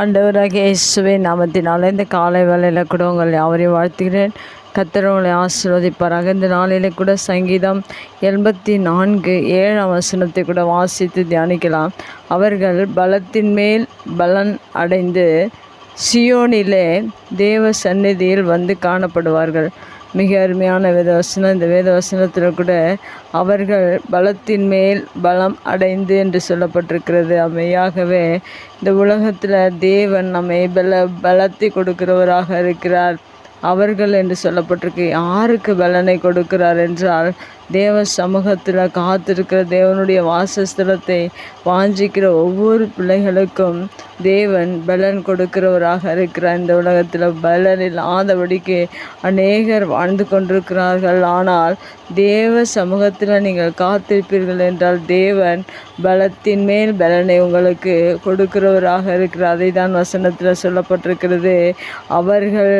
ஆண்டவராக இயேசுவே நாமத்தினால இந்த காலை வேலையில் கூட உங்கள் யாவரையும் வாழ்த்துகிறேன். கர்த்தர் உங்களை ஆசீர்வதிப்பாராக. இந்த நாளிலே கூட சங்கீதம் எண்பத்தி நான்கு ஏழாம் வசனத்தை கூட வாசித்து தியானிக்கலாம். அவர்கள் பலத்தின் மேல் பலன் அடைந்து சியோனிலே தேவ சந்நிதியில் வந்து காணப்படுவார்கள். மிக அருமையான வேதவசனம். இந்த வேதவசனத்தில் கூட அவர்கள் பலத்தின் மேல் பலம் அடைந்து என்று சொல்லப்பட்டிருக்கிறது. அமையாகவே இந்த உலகத்தில் தேவன் நம்மை பல பலத்தை கொடுக்கிறவராக இருக்கிறார். அவர்கள் என்று சொல்லப்பட்டிருக்கு. யாருக்கு பலனை கொடுக்கிறார் என்றால் தேவ சமூகத்தில் காத்திருக்கிற தேவனுடைய வாசஸ்தலத்தை வாஞ்சிக்கிற ஒவ்வொரு பிள்ளைகளுக்கும் தேவன் பலன் கொடுக்கிறவராக இருக்கிறார். இந்த உலகத்தில் பலன் இல்லாதபடிக்கு அநேகர் வாழ்ந்து கொண்டிருக்கிறார்கள். ஆனால் தேவ சமூகத்தில் நீங்கள் காத்திருப்பீர்கள் என்றால் தேவன் பலத்தின் மேல் பலனை உங்களுக்கு கொடுக்கிறவராக இருக்கிறார். அதை தான் வசனத்தில் சொல்லப்பட்டிருக்கிறது. அவர்கள்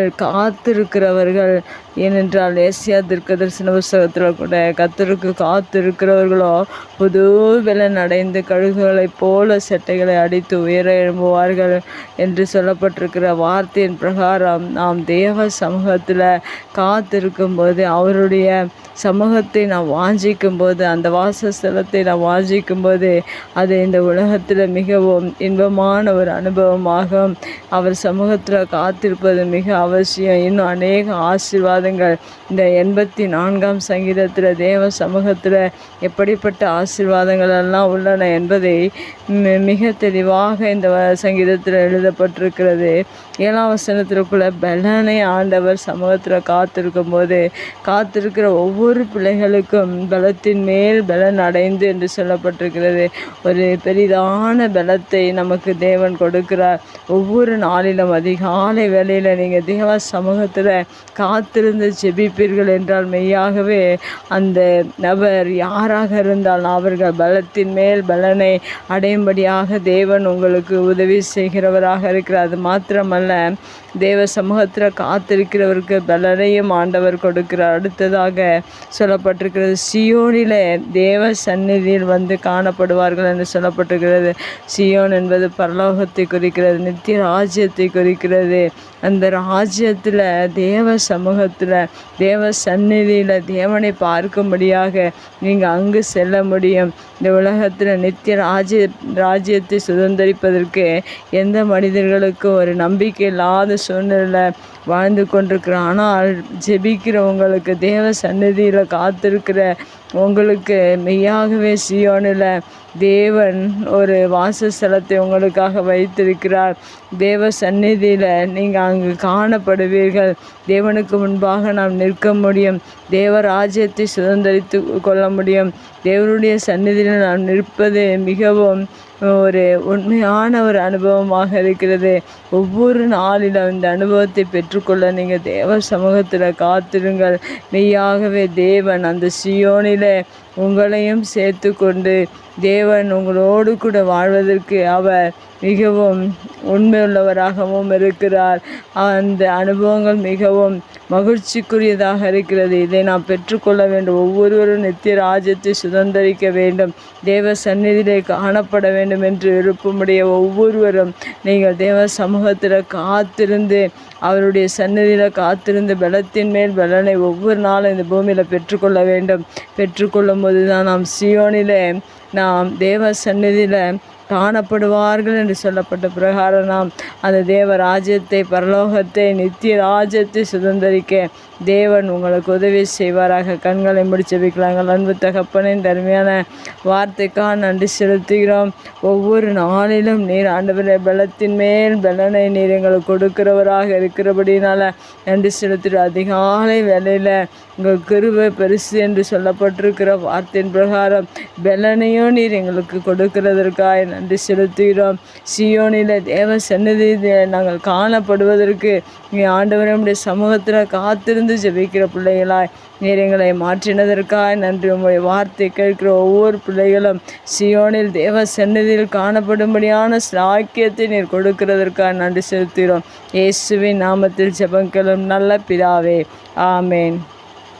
காத்திருக்கிறவர்கள் ஏனென்றால் ஏசியா திருக்க தரிசன புஸ்தகத்தில் கூட கத்தருக்கு காத்திருக்கிறவர்களோ புது பலன் அடைந்து கழுகுகளைப் போல செட்டைகளை அடித்து உயர எழும்புவார்கள் என்று சொல்லப்பட்டிருக்கிற வார்த்தையின் பிரகாரம் நாம் தேவ சமூகத்தில் காத்திருக்கும் போது அவருடைய சமூகத்தை நான் வாஞ்சிக்கும் போது அந்த வாசஸ்தலத்தை நான் வாஞ்சிக்கும் போது அது இந்த உலகத்தில் மிகவும் இன்பமான ஒரு அனுபவமாக அவர் சமூகத்தில் காத்திருப்பது மிக அவசியம். இன்னும் அநேக ஆசீர்வாதங்கள். இந்த எண்பத்தி நான்காம் சங்கீதத்தில் தேவ சமூகத்தில் எப்படிப்பட்ட ஆசீர்வாதங்கள் எல்லாம் உள்ளன என்பதை மிக தெளிவாக இந்த சங்கீதத்தில் எழுதப்பட்டிருக்கிறது. ஏழாம் வசனத்திற்குள்ள பலனை ஆண்டவர் சமூகத்தில் காத்திருக்கும் போது காத்திருக்கிற ஒவ்வொரு ஒவ்வொரு பிள்ளைகளுக்கும் பலத்தின் மேல் பலன் அடைந்து என்று சொல்லப்பட்டிருக்கிறது. ஒரு பெரிதான பலத்தை நமக்கு தேவன் கொடுக்கிறார். ஒவ்வொரு நாளிலும் அதிகாலை வேளையில் நீங்கள் தேவ சமூகத்தில் காத்திருந்து ஜெபிப்பீர்கள் என்றால் மெய்யாகவே அந்த நபர் யாராக இருந்தால் அவர்கள் பலத்தின் மேல் பலனை அடையும்படியாக தேவன் உங்களுக்கு உதவி செய்கிறவராக இருக்கிறார். அது மாத்திரமல்ல தேவ சமூகத்தில் காத்திருக்கிறவருக்கு பலனையும் ஆண்டவர் கொடுக்கிறார். அடுத்ததாக சொல்லப்பட்டிருக்கிறது. சியோனிலே தேவ சந்நிதியில் வந்து காணப்படுவார்கள் என்று சொல்லப்பட்டிருக்கிறது. சியோன் என்பது பரலோகத்தை குறிக்கிறது நித்திய ராஜ்யத்தை குறிக்கிறது. அந்த ராஜ்யத்தில் தேவ சமூகத்தில் தேவ சந்நிதியில் தேவனை பார்க்கும்படியாக நீங்கள் அங்கு செல்ல முடியும். இந்த உலகத்தில் நித்திய ராஜ்ய ராஜ்யத்தை சுதந்திரிப்பதற்கு எந்த மனிதர்களுக்கும் ஒரு நம்பிக்கை இல்லாத சூழ்நிலை வாழ்ந்து கொண்டிருக்கிறோம். ஆனால் ஜெபிக்கிறவங்களுக்கு தேவ சந்நிதி பூமியில் காத்திருக்கிற உங்களுக்கு மெய்யாகவே சியோனில் தேவன் ஒரு வாசஸ்தலத்தை உங்களுக்காக வைத்திருக்கிறார். தேவ சந்நிதியில் நீங்கள் அங்கு காணப்படுவீர்கள். தேவனுக்கு முன்பாக நாம் நிற்க முடியும். தேவ ராஜ்யத்தை சுதந்திரித்து கொள்ள முடியும். தேவனுடைய சந்நிதியில் நாம் நிற்பது மிகவும் ஒரு உண்மையான ஒரு அனுபவமாக இருக்கிறது. ஒவ்வொரு நாளிலும் இந்த அனுபவத்தை பெற்றுக்கொள்ள நீங்கள் தேவ சமூகத்தில் காத்திருங்கள். மெய்யாகவே தேவன் அந்த சியோனிலே உங்களையும் சேர்த்து கொண்டு தேவன் உங்களோடு கூட வாழ்வதற்கு அவர் மிகவும் உண்மையுள்ளவராகவும் இருக்கிறார். அந்த அனுபவங்கள் மிகவும் மகிழ்ச்சிக்குரியதாக இருக்கிறது. இதை நாம் பெற்றுக்கொள்ள வேண்டும். ஒவ்வொருவரும் நித்திய ராஜ்யத்தை சுதந்திரிக்க வேண்டும். தேவ சந்நிதியிலே காணப்பட வேண்டும் என்று விருப்பமுடைய ஒவ்வொருவரும் நீங்கள் தேவ சமூகத்தில் காத்திருந்து அவருடைய சன்னதியில் காத்திருந்து பலத்தின் மேல் பலனை ஒவ்வொரு நாளும் இந்த பூமியில் பெற்றுக்கொள்ள வேண்டும். பெற்றுக்கொள்ளும் போது தான் நாம் சியோனிலே நாம் தேவ சந்நிதியில் காணப்படுவார்கள் என்று சொல்லப்பட்ட பிரகாரம் நாம் அந்த தேவ ராஜ்யத்தை பரலோகத்தை நித்திய ராஜ்யத்தை சுதந்திரிக்க தேவன் உங்களுக்கு உதவி செய்வாராக. கண்களை முடிச்சு வைக்கலாங்கள். அன்பு தகப்பனின் தருமையான வார்த்தைக்காக நன்றி செலுத்துகிறோம். ஒவ்வொரு நாளிலும் நீர் ஆண்டவரே பலத்தின் மேல் பலனை நீர் எங்களுக்கு கொடுக்கிறவராக இருக்கிறபடினால நன்றி செலுத்துகிற அதிகாலை வேலையில் உங்கள் கிருபை பெருசு என்று சொல்லப்பட்டிருக்கிற வார்த்தையின் பிரகாரம் பலனையும் நீர் எங்களுக்கு கொடுக்கிறதற்காக நன்றி செலுத்துகிறோம். சியோனில் தேவ சன்னதி நாங்கள் காணப்படுவதற்கு நீ ஆண்டவரே நம்முடைய சமூகத்தில் காத்திருந்து ஜெபிக்கிற பிள்ளைகளாய் நீர் எங்களை மாற்றினதற்காக நன்றி. உங்களுடைய வார்த்தை கேட்கிற ஒவ்வொரு பிள்ளைகளும் சியோனில் தேவ சன்னதியில் காணப்படும்படியான சாக்கியத்தை நீர் கொடுக்கிறதற்காக நன்றி செலுத்துகிறோம். இயேசுவின் நாமத்தில் ஜெபங்களும் நல்ல பிதாவே. ஆமேன்.